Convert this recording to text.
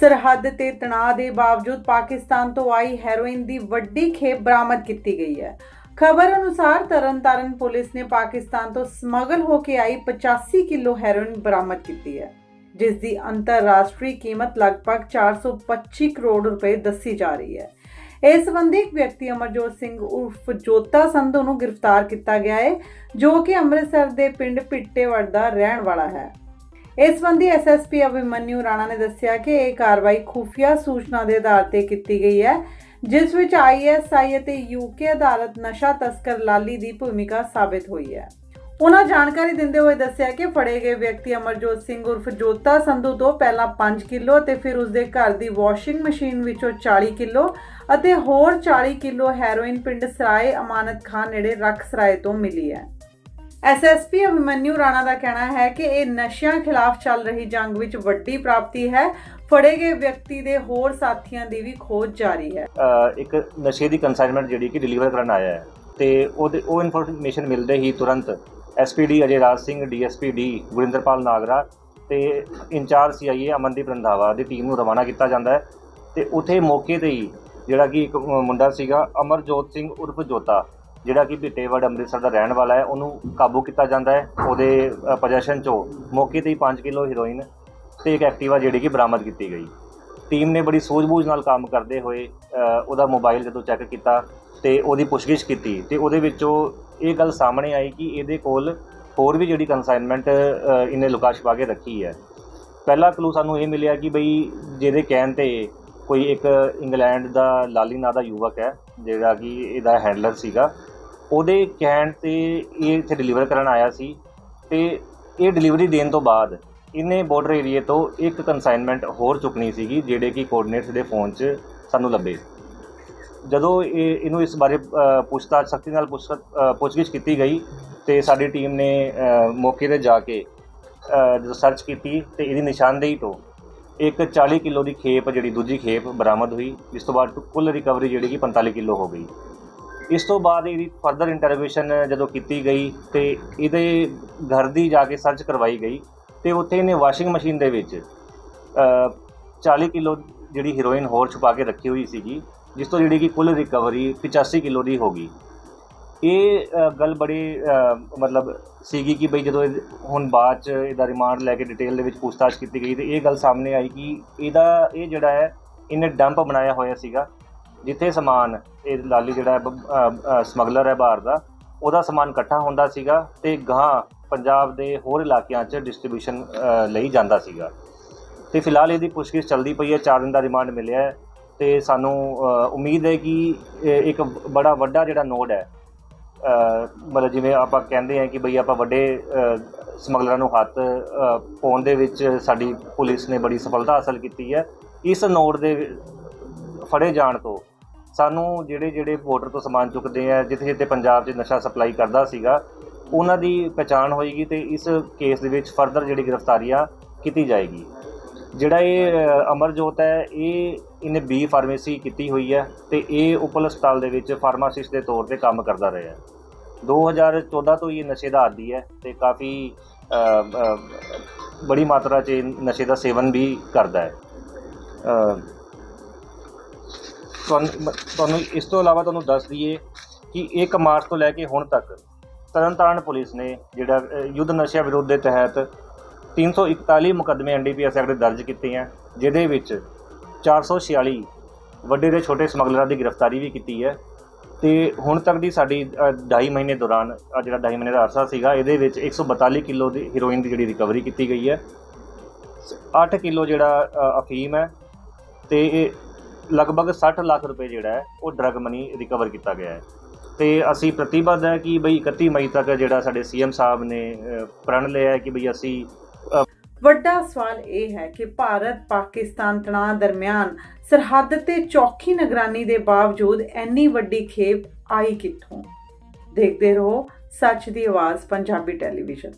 ਸਰਹੱਦ ਤੇ ਤਣਾਅ ਦੇ ਬਾਵਜੂਦ ਪਾਕਿਸਤਾਨ ਤੋਂ ਆਈ ਹੈਰੋਇਨ ਦੀ ਵੱਡੀ ਖੇਪ ਬਰਾਮਦ ਕੀਤੀ ਗਈ ਹੈ। ਖਬਰ ਅਨੁਸਾਰ ਤਰਨਤਾਰਨ ਪੁਲਿਸ ਨੇ ਪਾਕਿਸਤਾਨ ਤੋਂ ਸਮਗਲ ਹੋ ਕੇ ਆਈ 85 ਕਿਲੋ ਹੈਰੋਇਨ ਬਰਾਮਦ ਕੀਤੀ ਹੈ, ਜਿਸ ਦੀ ਅੰਤਰਰਾਸ਼ਟਰੀ ਕੀਮਤ ਲਗਭਗ 425 ਕਰੋੜ ਰੁਪਏ ਦੱਸੀ ਜਾ ਰਹੀ ਹੈ। ਇਸ ਸੰਬੰਧੀ ਇੱਕ ਵਿਅਕਤੀ ਅਮਰਜੋਤ ਸਿੰਘ ਉਰਫ ਜੋਤਾ ਸੰਧੂ ਨੂੰ ਗ੍ਰਿਫਤਾਰ ਕੀਤਾ ਗਿਆ ਹੈ, ਜੋ ਕਿ ਅੰਮ੍ਰਿਤਸਰ ਦੇ ਪਿੰਡ ਪਿੱਟੇਵੜ ਦਾ ਰਹਿਣ ਵਾਲਾ ਹੈ। ਇਸ ਸੰਬੰਧੀ ਐਸਐਸਪੀ ਅਭਿਮਨਿਊ ਰਾਣਾ ਨੇ ਦੱਸਿਆ ਕਿ ਇਹ ਕਾਰਵਾਈ ਖੁਫੀਆ ਸੂਚਨਾ ਦੇ ਆਧਾਰ ਤੇ ਕੀਤੀ ਗਈ ਹੈ, ਜਿਸ ਵਿੱਚ ਆਈਐਸਆਈ ਅਤੇ ਯੂਕੇ ਅਦਾਲਤ ਨਸ਼ਾ ਤਸਕਰ ਲਾਲੀ ਦੀ ਭੂਮਿਕਾ ਸਾਬਿਤ ਹੋਈ ਹੈ। ਉਹਨਾਂ ਜਾਣਕਾਰੀ ਦਿੰਦੇ ਹੋਏ ਦੱਸਿਆ ਕਿ ਫੜੇ ਗਏ ਵਿਅਕਤੀ ਅਮਰਜੋਤ ਸਿੰਘ ਉਰਫ ਜੋਤਾ ਸੰਧੂ ਤੋਂ ਪਹਿਲਾਂ 5 ਕਿਲੋ ਅਤੇ ਫਿਰ ਉਸਦੇ ਘਰ ਦੀ ਵਾਸ਼ਿੰਗ ਮਸ਼ੀਨ ਵਿੱਚੋਂ 40 ਕਿਲੋ ਅਤੇ ਹੋਰ 40 ਕਿਲੋ ਹੈਰੋਇਨ ਪਿੰਡ ਸਰਾਏ ਅਮਾਨਤ ਖਾਨ ਨੇੜੇ ਰੱਖ ਸਰਾਏ ਤੋਂ ਮਿਲੀ ਹੈ। ਐਸਐਸਪੀ ਅਭਿਮਨਿਊ ਰਾਣਾ ਦਾ ਕਹਿਣਾ ਹੈ ਕਿ ਇਹ ਨਸ਼ਿਆਂ ਖਿਲਾਫ ਚੱਲ ਰਹੀ ਜੰਗ ਵਿੱਚ ਵੱਡੀ ਪ੍ਰਾਪਤੀ ਹੈ। ਫੜੇ ਗਏ ਵਿਅਕਤੀ ਦੇ ਹੋਰ ਸਾਥੀਆਂ ਦੀ ਵੀ ਖੋਜ ਜਾਰੀ ਹੈ। ਇੱਕ ਨਸ਼ੇ ਦੀ ਕੰਸਾਈਨਮੈਂਟ ਜਿਹੜੀ ਕਿ ਡਿਲੀਵਰ ਕਰਨ ਆਇਆ ਹੈ। ਤੇ ਉਹਦੇ, ਉਹ ਇਨਫੋਰਮੇਸ਼ਨ ਮਿਲਦੇ ਹੀ ਤੁਰੰਤ SPD Ajay Raj Singh DSP D Gurinderpal Nagra ਤੇ ਇੰਚਾਰਜ ਸੀਆਈਏ ਅਮਨਦੀਪ ਰੰਧਾਵਾ ਦੀ ਟੀਮ ਨੂੰ ਰਵਾਨਾ ਕੀਤਾ ਜਾਂਦਾ ਹੈ। ਤੇ ਉਥੇ ਮੌਕੇ ਤੇ ਹੀ ਜਿਹੜਾ ਕਿ ਇੱਕ ਮੁੰਡਾ ਸੀਗਾ ਅਮਰਜੋਤ ਸਿੰਘ ਉਰਫ ਜੋਤਾ ਜਿਹੜਾ ਕਿ ਬਿੱਟੇਵੜ ਅੰਮ੍ਰਿਤਸਰ ਦਾ ਰਹਿਣ ਵਾਲਾ ਹੈ, ਉਹਨੂੰ ਕਾਬੂ ਕੀਤਾ ਜਾਂਦਾ ਹੈ। ਉਹਦੇ ਪੋਜੈਸ਼ਨ ਚੋਂ ਮੌਕੇ ਤੇ ਹੀ 5 ਕਿਲੋ ਹੀਰੋਇਨ ਤੇ ਇੱਕ ਐਕਟਿਵਾ ਜਿਹੜੀ ਕਿ ਬਰਾਮਦ ਕੀਤੀ ਗਈ। ਟੀਮ ਨੇ ਬੜੀ ਸੂਝ-ਬੂਝ ਨਾਲ ਕੰਮ ਕਰਦੇ ਹੋਏ ਉਹਦਾ ਮੋਬਾਈਲ ਜਦੋਂ ਚੈੱਕ ਕੀਤਾ ਤੇ ਉਹਦੀ ਪੁੱਛਗਿੱਛ ਕੀਤੀ ਤੇ ਉਹਦੇ ਵਿੱਚੋਂ ਇਹ ਗੱਲ ਸਾਹਮਣੇ ਆਈ ਕਿ ਇਹਦੇ ਕੋਲ ਹੋਰ ਵੀ ਜਿਹੜੀ ਕੰਸਾਈਨਮੈਂਟ ਇਹਨੇ ਲੁਕਾ ਛੁਪਾ ਕੇ ਰੱਖੀ ਹੈ। ਪਹਿਲਾ ਕਲੂ ਸਾਨੂੰ ਇਹ ਮਿਲਿਆ ਕਿ ਬਈ ਜਿਹਦੇ ਕਹਿਣ ਤੇ ਕੋਈ ਇੱਕ ਇੰਗਲੈਂਡ ਦਾ ਲਾਲੀ ਨਾਂ ਦਾ ਯੁਵਕ ਹੈ, ਜਿਹੜਾ ਕਿ ਇਹਦਾ ਹੈਂਡਲਰ ਸੀਗਾ ਉਹਦੇ ਕਹਿਣ ਤੇ ਇਹ ਇੱਥੇ ਡਿਲੀਵਰ ਕਰਨ ਆਇਆ ਸੀ ਅਤੇ ਇਹ ਡਿਲੀਵਰੀ ਦੇਣ ਤੋਂ ਬਾਅਦ ਇਹਨੇ ਬਾਰਡਰ ਏਰੀਏ ਤੋਂ ਇੱਕ ਕੰਸਾਈਨਮੈਂਟ ਹੋਰ ਚੁੱਕਣੀ ਸੀਗੀ, ਜਿਹੜੇ ਕਿ ਕੋਆਰਡੀਨੇਟਸ ਦੇ ਫੋਨ 'ਚ ਸਾਨੂੰ ਲੱਭੇ। ਜਦੋਂ ਇਹ, ਇਹਨੂੰ ਇਸ ਬਾਰੇ ਪੁੱਛਤਾਛ, ਸਖਤੀ ਨਾਲ ਪੁੱਛ ਪੁੱਛਗਿੱਛ ਕੀਤੀ ਗਈ ਤੇ ਸਾਡੀ ਟੀਮ ਨੇ ਮੌਕੇ ਤੇ ਜਾ ਕੇ ਜਦੋਂ ਸਰਚ ਕੀਤੀ ਤੇ ਇਹਦੀ ਨਿਸ਼ਾਨਦੇਹੀ ਤੋਂ ਇੱਕ 40 ਕਿਲੋ ਦੀ ਖੇਪ, ਜਿਹੜੀ ਦੂਜੀ ਖੇਪ ਬਰਾਮਦ ਹੋਈ, ਜਿਸ ਤੋਂ ਬਾਅਦ ਕੁੱਲ ਰਿਕਵਰੀ ਜਿਹੜੀ ਕਿ 45 ਕਿਲੋ ਹੋ ਗਈ। ਇਸ ਤੋਂ ਬਾਅਦ ਇਹਦੀ ਫਰਦਰ ਇੰਟਰੋਗੇਸ਼ਨ ਜਦੋਂ ਕੀਤੀ ਗਈ ਤੇ ਇਹਦੇ ਘਰ ਦੀ ਜਾ ਕੇ ਸਰਚ ਕਰਵਾਈ ਗਈ ਤੇ ਉੱਥੇ ਇਹਨੇ ਵਾਸ਼ਿੰਗ ਮਸ਼ੀਨ ਦੇ ਵਿੱਚ ਅ, 40 ਕਿਲੋ ਜਿਹੜੀ ਹੀਰੋਇਨ ਹੋਰ ਛੁਪਾ ਕੇ ਰੱਖੀ ਹੋਈ ਸੀਗੀ ਜਿਸ ਤੋਂ ਜਿਹੜੀ ਕਿ ਕੁੱਲ ਰਿਕਵਰੀ 85 ਕਿਲੋ ਦੀ ਹੋ ਗਈ। ਇਹ ਗੱਲ ਬੜੀ ਮਤਲਬ ਸੀਗੀ ਕਿ ਬਈ ਜਦੋਂ ਇਹ- ਹੁਣ ਬਾਅਦ ਚ ਇਹਦਾ ਰਿਮਾਂਡ ਲੈ ਕੇ ਡਿਟੇਲ ਦੇ ਵਿੱਚ ਪੁੱਛਤਾਛ ਕੀਤੀ ਗਈ ਤੇ ਇਹ ਗੱਲ ਸਾਹਮਣੇ ਆਈ ਕਿ ਇਹਦਾ ਇਹ ਜਿਹੜਾ ਹੈ ਇਹਨੇ ਡੰਪ ਬਣਾਇਆ ਹੋਇਆ ਸੀਗਾ। ਜਿੱਥੇ ਸਮਾਨ, ਇਹ ਲਾਲੀ ਜਿਹੜਾ ਸਮਗਲਰ ਹੈ ਬਾਹਰ ਦਾ, ਉਹਦਾ ਸਮਾਨ ਇਕੱਠਾ ਹੁੰਦਾ ਸੀਗਾ ਤੇ ਗਾਂ ਪੰਜਾਬ ਦੇ ਹੋਰ ਇਲਾਕਿਆਂ 'ਚ ਡਿਸਟ੍ਰੀਬਿਊਸ਼ਨ ਲਈ ਜਾਂਦਾ ਸੀਗਾ। ਤੇ ਫਿਲਹਾਲ ਇਹਦੀ ਪੁੱਛਗਿੱਛ ਚੱਲਦੀ ਪਈ ਹੈ 4 ਦਿਨ ਦਾ ਰਿਮਾਂਡ ਮਿਲਿਆ ਹੈ ਤੇ ਸਾਨੂੰ ਉਮੀਦ ਹੈ ਕਿ ਇਹ ਇੱਕ ਬੜਾ ਵੱਡਾ ਜਿਹੜਾ ਨੋਡ ਹੈ ਮਤਲਬ ਜਿਵੇਂ ਆਪਾਂ ਕਹਿੰਦੇ ਹਾਂ ਕਿ ਬਈ ਆਪਾਂ ਵੱਡੇ ਸਮਗਲਰਾਂ ਨੂੰ ਹੱਥ ਪਾਉਣ ਦੇ ਵਿੱਚ ਸਾਡੀ ਪੁਲਿਸ ਨੇ ਬੜੀ ਸਫਲਤਾ ਹਾਸਲ ਕੀਤੀ ਹੈ। ਇਸ ਨੋਡ ਦੇ ਫੜੇ ਜਾਣ ਤੋਂ ਸਾਨੂੰ ਜਿਹੜੇ ਜਿਹੜੇ ਬਾਰਡਰ ਤੋਂ ਸਮਾਨ ਚੁੱਕਦੇ ਆ, ਜਿੱਥੇ ਜਿੱਥੇ ਪੰਜਾਬ 'ਚ ਨਸ਼ਾ ਸਪਲਾਈ ਕਰਦਾ ਸੀਗਾ, ਉਹਨਾਂ ਦੀ ਪਛਾਣ ਹੋਏਗੀ ਤੇ ਇਸ ਕੇਸ ਦੇ ਵਿੱਚ ਫਰਦਰ ਜਿਹੜੀ ਗ੍ਰਿਫਤਾਰੀਆਂ ਕੀਤੀ ਜਾਏਗੀ। ਜਿਹੜਾ ਇਹ ਅਮਰਜੋਤ ਹੈ, ਇਹ ਇਹਨੇ ਬੀ ਫਾਰਮੇਸੀ ਕੀਤੀ ਹੋਈ ਹੈ ਤੇ ਇਹ ਉਪਲ ਹਸਪਤਾਲ ਦੇ ਵਿੱਚ ਫਾਰਮਾਸਿਸਟ ਦੇ ਤੌਰ ਤੇ ਕੰਮ ਕਰਦਾ ਰਿਹਾ ਹੈ। 2014 ਤੋਂ ਹੀ ਇਹ ਨਸ਼ੇ ਦਾ ਆਦੀ ਹੈ ਤੇ ਕਾਫੀ ਬੜੀ ਮਾਤਰਾ 'ਚ ਇਹ ਨਸ਼ੇ ਦਾ ਸੇਵਨ ਵੀ ਕਰਦਾ ਹੈ। ਤੁਹਾਨੂੰ ਤੁਹਾਨੂੰ ਇਸ ਤੋਂ ਇਲਾਵਾ ਤੁਹਾਨੂੰ ਦੱਸ ਦਈਏ ਕਿ 1 ਮਾਰਚ ਤੋਂ ਲੈ ਕੇ ਹੁਣ ਤੱਕ ਤਰਨਤਾਰਨ ਪੁਲਿਸ ਨੇ ਜਿਹੜਾ ਯੁੱਧ ਨਸ਼ਿਆਂ ਵਿਰੋਧ ਦੇ ਤਹਿਤ 341 ਮੁਕੱਦਮੇ ਐਨਡੀਪੀਐਸ ਐਕਟ ਦੇ ਦਰਜ ਕੀਤੇ ਹੈ ਜਿਹਦੇ ਵਿੱਚ 446 ਵੱਡੇ ਤੇ ਛੋਟੇ ਸਮਗਲਰਾਂ ਦੀ ਗ੍ਰਿਫਤਾਰੀ ਵੀ ਕੀਤੀ ਹੈ ਤੇ ਹੁਣ ਤੱਕ ਦੀ ਸਾਡੀ 2.5 ਮਹੀਨੇ ਦੌਰਾਨ ਆਹ ਜਿਹੜਾ 2.5 ਮਹੀਨੇ ਦਾ ਅਰਸਾ ਸੀਗਾ, ਇਹਦੇ ਵਿੱਚ 142 ਕਿਲੋ ਦੀ ਹੀਰੋਇਨ ਦੀ ਜਿਹੜੀ ਰਿਕਵਰੀ ਕੀਤੀ ਗਈ ਹੈ। 8 ਕਿਲੋ ਜਿਹੜਾ ਅਫੀਮ ਹੈ ਤੇ ਇਹ ਲਗਭਗ 60 ਲੱਖ ਰੁਪਏ ਜਿਹੜਾ ਹੈ, ਉਹ ਡਰਗ ਮਨੀ ਰਿਕਵਰ ਕੀਤਾ ਗਿਆ ਹੈ। ਤੇ ਅਸੀਂ ਪ੍ਰਤੀਬੱਧ ਹੈ ਕਿ ਬਈ 31 ਮਈ ਤੱਕ ਜਿਹੜਾ ਸਾਡੇ ਸੀਐਮ ਸਾਹਿਬ ਨੇ ਪ੍ਰਣ ਲਿਆ ਹੈ ਕਿ ਬਈ ਅਸੀਂ ਵੱਡਾ ਸਵਾਲ ਇਹ ਹੈ ਕਿ ਭਾਰਤ ਪਾਕਿਸਤਾਨ ਤਣਾਅ ਦਰਮਿਆਨ ਸਰਹੱਦ ਤੇ ਚੌਖੀ ਨਿਗਰਾਨੀ ਦੇ ਬਾਵਜੂਦ ਇੰਨੀ ਵੱਡੀ ਖੇਪ ਆਈ ਕਿੱਥੋਂ? ਦੇਖਦੇ ਰਹੋ, ਸੱਚ ਦੀ ਆਵਾਜ਼, ਪੰਜਾਬੀ ਟੈਲੀਵਿਜ਼ਨ।